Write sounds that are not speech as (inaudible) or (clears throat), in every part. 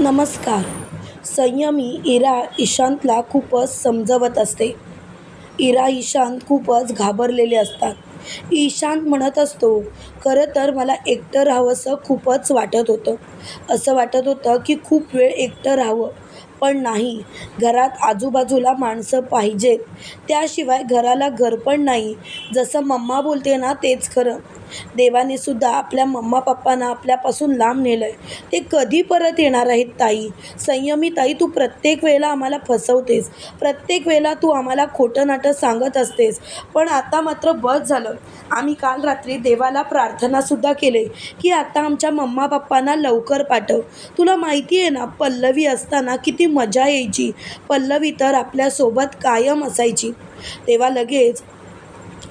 नमस्कार. संयमी इरा ईशांतला खूपच समजवत असते. इरा ईशांत खूपच घाबरलेले असतात. ईशांत म्हणत असतो खरं तर मला एकटं राहावंसं खूपच वाटत होतं. असं वाटत होतं की खूप वेळ एकटं राहावं. पण नाही घरात आजूबाजूला माणसं पाहिजेत. त्याशिवाय घराला घर पण नाही. जसं मम्मा बोलते ना तेच खरं. देवाने सुद्धा आपल्या मम्मा पप्पांना आपल्यापासून लांब नेलं आहे ते कधी परत येणार आहेत ताई? संयमी ताई तू प्रत्येक वेळेला आम्हाला फसवतेस. प्रत्येक वेळेला तू आम्हाला खोटं नाटं सांगत असतेस. पण आता मात्र बस झालं. आम्ही काल रात्री देवाला प्रार्थनासुद्धा केले की आता आमच्या मम्मा पप्पांना लवकर पाठव. तुला माहिती आहे ना पल्लवी असताना किती मजा यायची. पल्लवी तर आपल्यासोबत कायम असायची. तेव्हा लगेच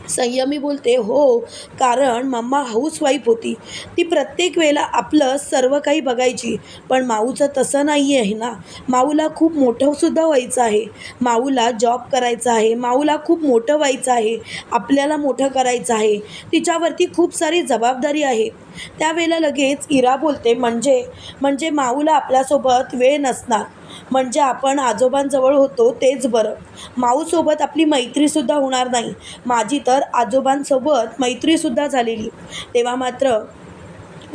संयमी बोलते हो कारण मम्मा हाऊसवाईफ होती. ती प्रत्येक वेळेला आपलं सर्व काही बघायची. पण माऊचं तसं नाही आहे ना? माऊला खूप मोठंसुद्धा व्हायचं आहे. माऊला जॉब करायचा आहे. माऊला खूप मोठं व्हायचं आहे. आपल्याला मोठं करायचं आहे. तिच्यावरती खूप सारी जबाबदारी आहे. त्यावेळेला लगेच इरा बोलते म्हणजे म्हणजे माऊला आपल्यासोबत वेळ नसणार. म्हणजे आपण आजोबांजवळ होतो तेच बरं. माऊसोबत आपली मैत्रीसुद्धा होणार नाही. माझी तर आजोबांसोबत मैत्रीसुद्धा झालेली. तेव्हा मात्र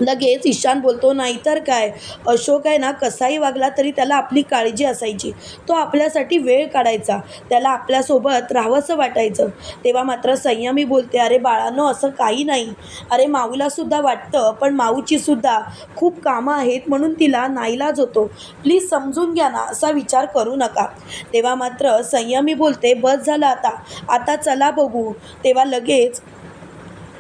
लगेच ईशान बोलतो नाहीतर काय? अशोक आहे ना कसाही वागला तरी त्याला आपली काळजी असायची. तो आपल्यासाठी वेळ काढायचा. त्याला आपल्यासोबत राहावंसं वाटायचं. तेव्हा मात्र संयमी बोलते अरे बाळांनो असं काही नाही. अरे माऊलासुद्धा वाटतं पण माऊचीसुद्धा खूप कामं आहेत म्हणून तिला नाईलाज होतो. प्लीज समजून घ्या ना असा विचार करू नका. तेव्हा मात्र संयमी बोलते बस झालं आता. आता चला बघू. तेव्हा लगेच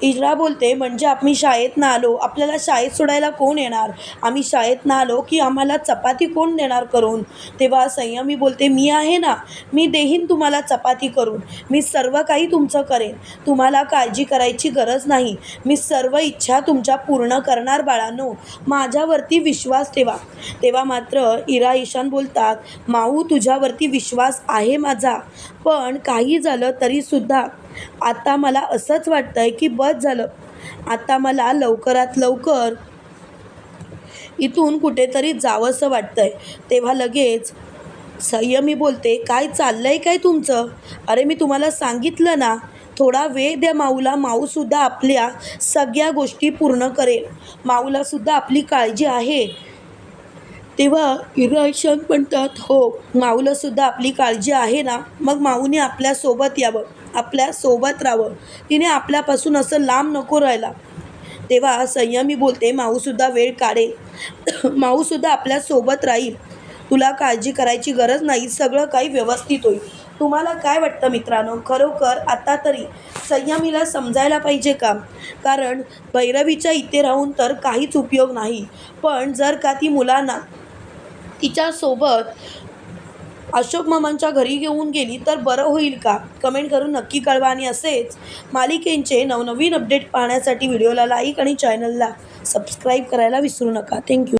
इजरा बोलते म्हणजे आम्ही शाळेतनं आलो आपल्याला शाळेत सोडायला कोण येणार? आम्ही शाळेतनं आलो की आम्हाला चपाती कोण देणार करून? तेव्हा संयमी बोलते मी आहे ना. मी देईन तुम्हाला चपाती करून. मी सर्व काही तुमचं करेन. तुम्हाला काळजी करायची गरज नाही. मी सर्व इच्छा तुमच्या पूर्ण करणार बाळांनो. माझ्यावरती विश्वास ठेवा. तेव्हा मात्र इरा ईशान बोलतात माऊ तुझ्यावरती विश्वास आहे माझा. पण काही झालं तरीसुद्धा आता मला असंच वाटतं आहे की बस झालं. आता मला लवकरात लवकर इथून कुठेतरी जावंसं वाटतं आहे तेव्हा लगेच संयमी बोलते काय चाललं आहे काय तुमचं? अरे मी तुम्हाला सांगितलं ना थोडा वेळ द्या माऊला माऊसुद्धा आपल्या सगळ्या गोष्टी पूर्ण करेल. माऊलासुद्धा आपली काळजी आहे. तेव्हा इराशन म्हणतात हो माऊलासुद्धा आपली काळजी आहे ना मग माऊने आपल्यासोबत यावं. आपल्यासोबत राहावं. तिने आपल्यापासून असं लांब नको राहायला. तेव्हा संयमी बोलते माऊसुद्धा वेळ काढेल (clears throat) माऊसुद्धा आपल्यासोबत राहील. तुला काळजी करायची गरज नाही. सगळं काही व्यवस्थित होईल. तुम्हाला काय वाटतं मित्रांनो? खरोखर आता तरी संयमीला समजायला पाहिजे का? कारण भैरवीच्या इथे राहून तर काहीच उपयोग नाही. पण जर का ती मुलांना तिच्यासोबत अशोक मामांच्या घरी घेऊन गेली तर बरं होईल का? कमेंट करून नक्की कळवा. आणि असेच मालिकेंचे नवनवीन अपडेट पाहण्यासाठी व्हिडिओला लाईक आणि चॅनलला सबस्क्राईब करायला विसरू नका. थँक्यू.